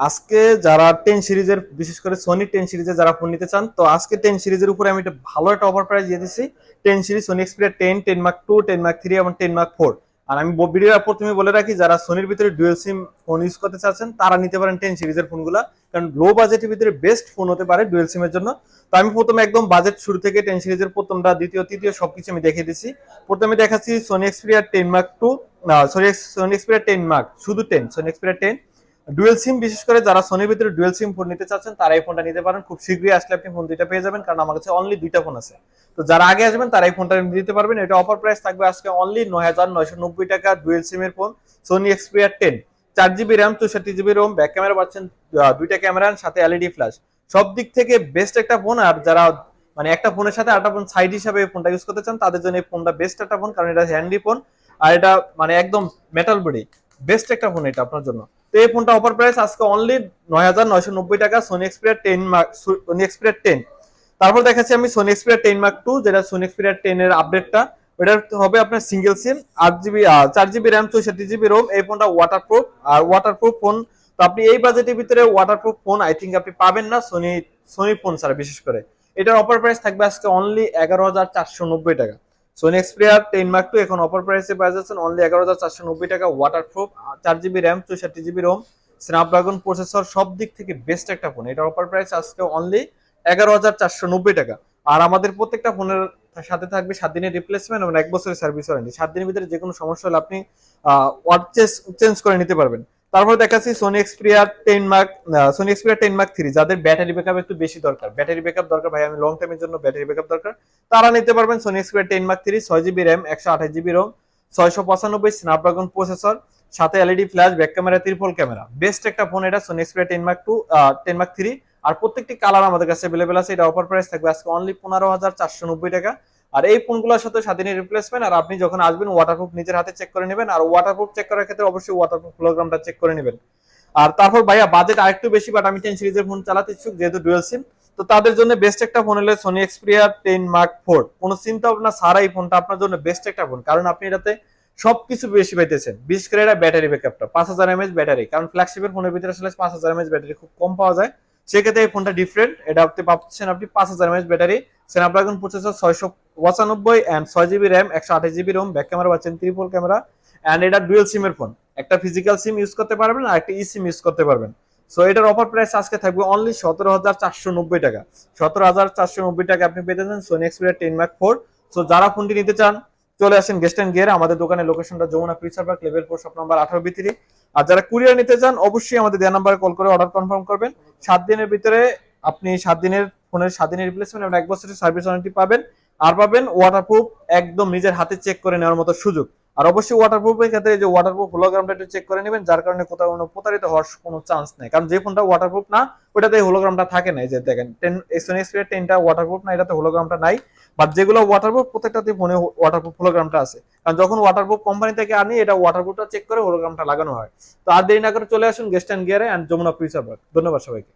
আজকে যারা টেন সিরিজের বিশেষ করে সোনি টেন সিরিজে যারা ফোন নিতে চান, তো আজকে টেন সিরিজের উপরে আমি একটা ভালো একটা অফার প্রাইস দিয়ে দিচ্ছি ten series Sony Xperia ten ten mark two ten mark three এবং টেন মার্ক ফোর আর আমি ভিডিওর প্রথমে বলে রাখি, যারা সোনির ভিতরে ডুয়েল সিম ফোন ইউজ করতে চাচ্ছেন, তারা নিতে পারেন টেন সিরিজের ফোনগুলো কারণ লো বাজেটের ভিতরে বেস্ট ফোন হতে পারে ডুয়েল সিমের জন্য। তো আমি প্রথমে একদম বাজেট শুরু থেকে টেন সিরিজের প্রথমটা, দ্বিতীয়, তৃতীয় সবকিছু আমি দেখিয়ে দিচ্ছি প্রথমে দেখাচ্ছি Sony Xperia ten mark two sorry Sony Xperia ten mark শুধু ten Sony Xperia ten dual SIM বিশেষ করে যারা সোনির ভিতরে ডুয়েল সিম ফোন নিতে চাচ্ছেন, তারা এই ফোনটা নিতে পারেন। খুব শীঘ্রই আসলে আপনি ফোন দুইটা পেয়ে যাবেন, কারণ আমার কাছে অনলি দুইটা ফোন আছে। তো যারা আগে আসবেন, তারা এই ফোনটা দিতে পারবেন। এটা অফার প্রাইস থাকবে আজকে অনলি নয় হাজার নয়শো নব্বই টাকা ডুয়েল সিমের ফোন সোনি এক্সপিরিয়া টেন চার জিবি র্যাম চৌষট্টি জিবি রোম ব্যাক ক্যামেরা পাচ্ছেন দুইটা ক্যামেরা সাথে এলইডি ফ্ল্যাশ সব দিক থেকে বেস্ট একটা ফোন আর যারা মানে একটা ফোনের সাথে আরেকটা ফোন সাইড হিসাবে ফোনটা ইউজ করতে চান, তাদের জন্য এই ফোনটা বেস্ট একটা ফোন কারণ এটা হ্যান্ডি ফোন আর এটা মানে একদম মেটাল বডি বেস্ট একটা ফোন এটা আপনার জন্য। তো এই ফোনটা অফার প্রাইস আজকে অনলি নয় হাজার নয়শো নব্বই টাকা Sony Xperia ten mark Sony Xperia ten তারপর দেখাচ্ছি আমি Sony Xperia ten mark two যেটা সোনি এক্সপিরিয়া টেন এর আপডেটটা ওটা হবে আপনার সিঙ্গেল সিম আট জিবি চার জিবি র্যাম চৌষট্টি জিবি রোম এই ফোনটা ওয়াটারপ্রুফ আর ওয়াটারপ্রুফ ফোন তো আপনি এই বাজেটের ভিতরে ওয়াটারপ্রুফ ফোন আই থিঙ্ক আপনি পাবেন না সোনি সোনি ফোন ছাড়া বিশেষ করে। এটার অফার প্রাইস থাকবে আজকে অনলি এগারো হাজার চারশো নব্বই টাকা। Sony Xperia ten mark two এখন অফার প্রাইসে পাওয়া যাচ্ছেন অনলি এগারো হাজার চারশো নব্বই টাকা ওয়াটারপ্রুফ চার জিবি র্যাম চৌষট্টি জিবি রোম স্ন্যাপড্রাগন প্রসেসর সব দিক থেকে বেস্ট একটা ফোন এটার অফার প্রাইস আজকে অনলি এগারো হাজার চারশো নব্বই টাকা। আর আমাদের প্রত্যেকটা ফোনের সাথে থাকবে সাত দিনের রিপ্লেসমেন্ট এবং এক বছরের সার্ভিস ওয়ারেন্টি সাত দিনের ভিতরে যে কোনো সমস্যা হলে আপনি ওয়াট চেঞ্জ করে নিতে পারবেন। তারপর দেখাচ্ছি Sony Xperia ten mark Sony Xperia ten mark three যাদের ব্যাটারি ব্যাকআপ একটু বেশি দরকার। ব্যাটারি ব্যাকআপ দরকার ভাই, আমি লং টাইমের জন্য ব্যাটারি ব্যাকআপ দরকার। তারা নিতে পারবেন Sony Xperia ten mark three ছয় জিবি র্যাম একশো আঠাশ জিবি রোম ছয়শো পঁচানব্বই স্ন্যাপড্রাগন প্রসেসর সাথে LED flash back camera triple camera best একটা ফোন এটা Sony Xperia ten mark two ten mark three আর প্রত্যেকটি কালার আমাদের কাছে অ্যাভেলেবেল আছে, এটা অফার প্রাইস থাকবে আজকে অনলি পনেরো হাজার চারশো নব্বই টাকা। আর এই ফোনগুলোর সাথে স্বাধীনের রিপ্লেসমেন্ট আর আপনি যখন আসবেন ওয়াটারপ্রুফ নিজের হাতে চেক করে নেবেন, আর ওয়াটারপ্রুফ চেক করার ক্ষেত্রে অবশ্যই ওয়াটারপ্রুফ প্রোগ্রামটা চেক করে নেবেন। আর তারপর ভাইয়া বাজেট আরেকটু বেশি বাট আমি টেন সিরিজের ফোন চালাতে ইচ্ছুক, যেহেতু ডুয়েল সিম তো তাদের জন্য বেস্ট একটা ফোন হলে Sony Xperia ten mark four কোনো চিন্তা ভাবনা ছাড়া এই ফোনটা আপনার জন্য বেস্ট একটা ফোন কারণ আপনি এটাতে সবকিছু বেশি পাইতেছেন। বিশেষ করে এটা ব্যাটারি ব্যাকআপটা পাঁচ হাজার এমএচ ব্যাটারি কারণ ফ্ল্যাগশিপের ফোনের ভিতরে আসলে পাঁচ হাজার এমএচ ব্যাটারি খুব কম পাওয়া যায়। সেক্ষেত্রে এই ফোনটা ডিফারেন্ট এটা আপনি পাচ্ছেন আপনি পাঁচ হাজার এমএচ ব্যাটারি স্ন্যাপড্রাগন প্রসেসর ছয়শো পঁচানব্বই অ্যান্ড ছয় জিবি র্যাম একশো আঠাশ জিবি রোম ব্যাক ক্যামেরা পাচ্ছেন ত্রিপল ক্যামেরা অ্যান্ড এটা ডুয়েল সিমের ফোন একটা ফিজিক্যাল সিম ইউজ করতে পারবেন আর একটা ই সিম ইউজ করতে পারবেন। সো এটার অফার প্রাইস আজকে থাকবে অনলি সতেরো হাজার চারশো নব্বই টাকা। সতেরো হাজার চারশো নব্বই টাকা আপনি পেতে যান Sony Xperia ten mark four so যারা ফোনটি নিতে চান, চলে আসেন গেস্ট অ্যান্ড গিয়ার আমাদের দোকানের লোকেশনটা Jamuna Future Park level four shop number আঠারো বিত্রি আর যারা কুরিয়ার নিতে চান, অবশ্যই আমাদের দেওয়া নাম্বারে কল করে অর্ডার কনফার্ম করবেন। সাত দিনের ভিতরে আপনি সাত দিনের ফোনের স্বাধীন রিপ্লেসমেন্ট এবং এক বছরের সার্ভিস ওয়ারেন্টি পাবেন। আর পাবেন ওয়াটারপ্রুফ একদম নিজের হাতে চেক করে নেওয়ার মতো সুযোগ। আর অবশ্যই ওয়াটারপ্রুফের ক্ষেত্রে যে ওয়াটারপ্রুফ হোলোগ্রামটা একটু চেক করে নেবেন, যার কারণে কোথাও কোনো প্রতারিত হওয়ার কোনো চান্স নেই। কারণ যে ফোনটা ওয়াটারপ্রুফ না ওটাতে হোলোগ্রামটা থাকে না। যে দেখেন টেন এক্সন এক্সপিরিয়া টেনটা ওয়াটারপ্রুফ না, এটাতে হোলোগ্রামটা নাই। বাট যেগুলো ওয়াটারপ্রুফ প্রত্যেকটাতে ফোনে ওয়াটারপ্রুফ হোলোগ্রামটা আছে। কারণ যখন ওয়াটারপ্রুফ কোম্পানি থেকে আনি, এটা ওয়াটারপ্রুফটা চেক করে হোলোগ্রামটা লাগানো হয়। তো আর দেরি না করে চলে আসুন গেস্ট অ্যান্ড গিয়ারে অ্যান্ড যমুনা ফিউচার ধন্যবাদ সবাইকে।